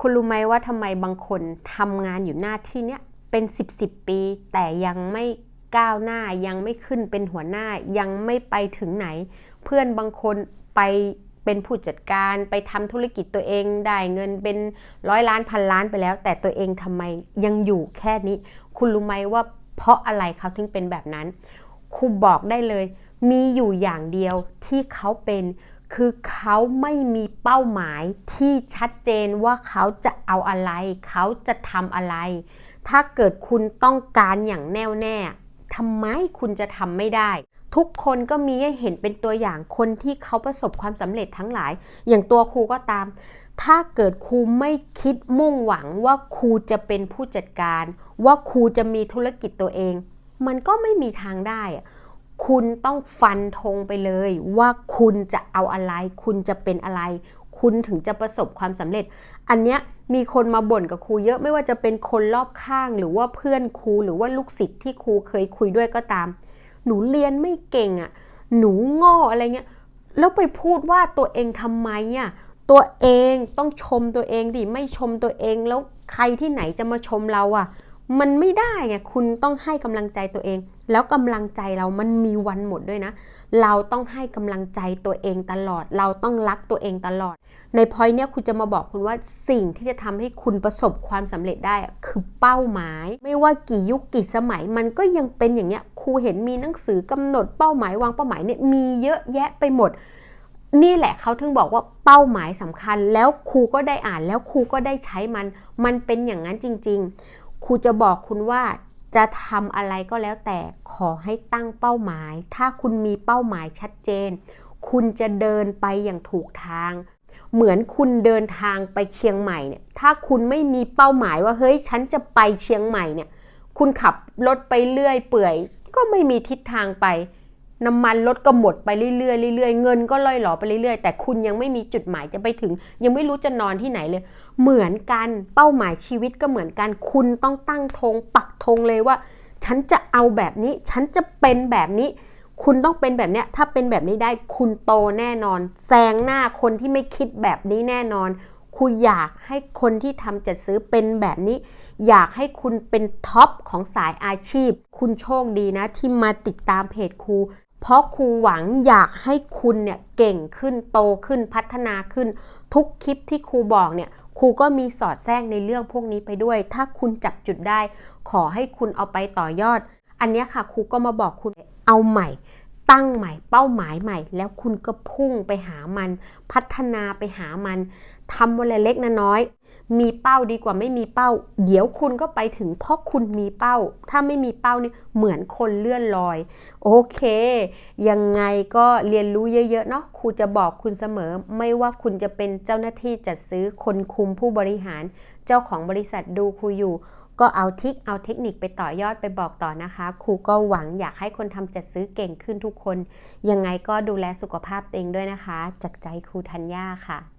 คุณรู้ไหมว่าทำไมบางคนทำงานอยู่หน้าที่เนี้ยเป็น 10บสปี แต่ยังไม่ก้าวหน้ายังไม่ขึ้นเป็นหัวหน้ายังไม่ไปถึงไหน เพื่อนบางคนไปเป็นผู้จัดการไปทำธุรกิจตัวเองได้เงินเป็นร้อยล้านพันล้านไปแล้ว แต่ตัวเองทำไมยังอยู่แค่นี้ คุณรู้ไหมว่าเพราะอะไรเขาถึงเป็นแบบนั้นครูบอกได้เลย มีอยู่อย่างเดียวที่เขาเป็น คือเขาไม่มีเป้าหมายที่ชัดเจนว่าเขาจะเอาอะไร เขาจะทำอะไร ถ้าเกิดคุณต้องการอย่างแน่วแน่ทำไมคุณจะทำไม่ได้ ทุกคนก็มีให้เห็นเป็นตัวอย่างคนที่เขาประสบความสำเร็จทั้งหลาย อย่างตัวครูก็ตาม ถ้าเกิดครูไม่คิดมุ่งหวังว่าครูจะเป็นผู้จัดการ ว่าครูจะมีธุรกิจตัวเอง มันก็ไม่มีทางได้ คุณต้องฟันธงไปเลยว่าคุณจะเอาอะไร คุณจะเป็นอะไร คุณถึงจะประสบความสำเร็จ อันเนี้ยมีคนมาบ่นกับครูเยอะไม่ว่าจะเป็นคนรอบข้างหรือว่าเพื่อนครูหรือว่าลูกศิษย์ที่ครูเคยคุยด้วยก็ตาม หนูเรียนไม่เก่งอะ่ะ หนูง่อะไรเงี้ยแล้วไปพูดว่าตัวเองทำไมอะ่ะตัวเองต้องชมตัวเองดิไม่ชมตัวเองแล้วใครที่ไหนจะมาชมเราอะ่ะ มันไม่ได้ไงคุณต้องให้กำลังใจตัวเอง แล้วกำลังใจเรามันมีวันหมดด้วยนะ เราต้องให้กำลังใจตัวเองตลอด เราต้องรักตัวเองตลอด ในพอยเนี้ยคุณจะมาบอกคุณว่าสิ่งที่จะทำให้คุณประสบความสำเร็จได้คือเป้าหมาย ไม่ว่ากี่ยุคกี่สมัยมันก็ยังเป็นอย่างเนี้ยครูเห็นมีหนังสือกำหนดเป้าหมายวางเป้าหมายเนี่ยมีเยอะแยะไปหมดนี่แหละเขาถึงบอกว่าเป้าหมายสำคัญ แล้วครูก็ได้อ่านแล้วครูก็ได้ใช้มัน มันเป็นอย่างนั้นจริง ๆ ครูจะบอกคุณว่า จะทำอะไรก็แล้วแต่ขอให้ตั้งเป้าหมาย ถ้าคุณมีเป้าหมายชัดเจน คุณจะเดินไปอย่างถูกทาง เหมือนคุณเดินทางไปเชียงใหม่เนี่ย ถ้าคุณไม่มีเป้าหมายว่าเฮ้ยฉันจะไปเชียงใหม่เนี่ย คุณขับรถไปเรื่อยเปื่อย ก็ไม่มีทิศทางไป น้ำมันรถก็หมดไปเรื่อยๆเรื่อยๆเงินก็ล่อยหลอไปเรื่อยๆ แต่คุณยังไม่มีจุดหมายจะไปถึง ยังไม่รู้จะนอนที่ไหนเลย เหมือนกันเป้าหมายชีวิตก็เหมือนกัน คุณต้องตั้งธงปักธงเลยว่า ฉันจะเอาแบบนี้ ฉันจะเป็นแบบนี้ คุณต้องเป็นแบบเนี้ยถ้าเป็นแบบนี้ได้คุณโตแน่นอนแซงหน้าคนที่ไม่คิดแบบนี้แน่นอนคุณอยากให้คนที่ทำจัดซื้อเป็นแบบนี้ อยากให้คุณเป็นท็อปของสายอาชีพ คุณโชคดีนะที่มาติดตามเพจครู เพราะครูหวังอยากให้คุณเนี่ยเก่งขึ้นโตขึ้นพัฒนาขึ้น ทุกคลิปที่ครูบอกเนี่ยครูก็มีสอดแทรกในเรื่องพวกนี้ไปด้วย ถ้าคุณจับจุดได้ ขอให้คุณเอาไปต่อยอด อันนี้ค่ะครูก็มาบอกคุณเอาใหม่ ตั้งใหม่ เป้าหมายใหม่ แล้วคุณก็พุ่งไปหามัน พัฒนาไปหามันทำวันละเล็กนะน้อยมีเป้าดีกว่าไม่มีเป้า เดี๋ยวคุณก็ไปถึงเพราะคุณมีเป้า ถ้าไม่มีเป้านี่เหมือนคนเลื่อนลอย โอเค ยังไงก็เรียนรู้เยอะๆเนาะครูจะบอกคุณเสมอ ไม่ว่าคุณจะเป็นเจ้าหน้าที่จัดซื้อคนคุมผู้บริหาร เจ้าของบริษัทดูครูอยู่ ก็เอาทิคเอาเทคนิคไปต่อยอดไปบอกต่อนะคะครูก็หวังอยากให้คนทำจัดซื้อเก่งขึ้นทุกคน ยังไงก็ดูแลสุขภาพตัวเองด้วยนะคะ จากใจครูธัญญาค่ะ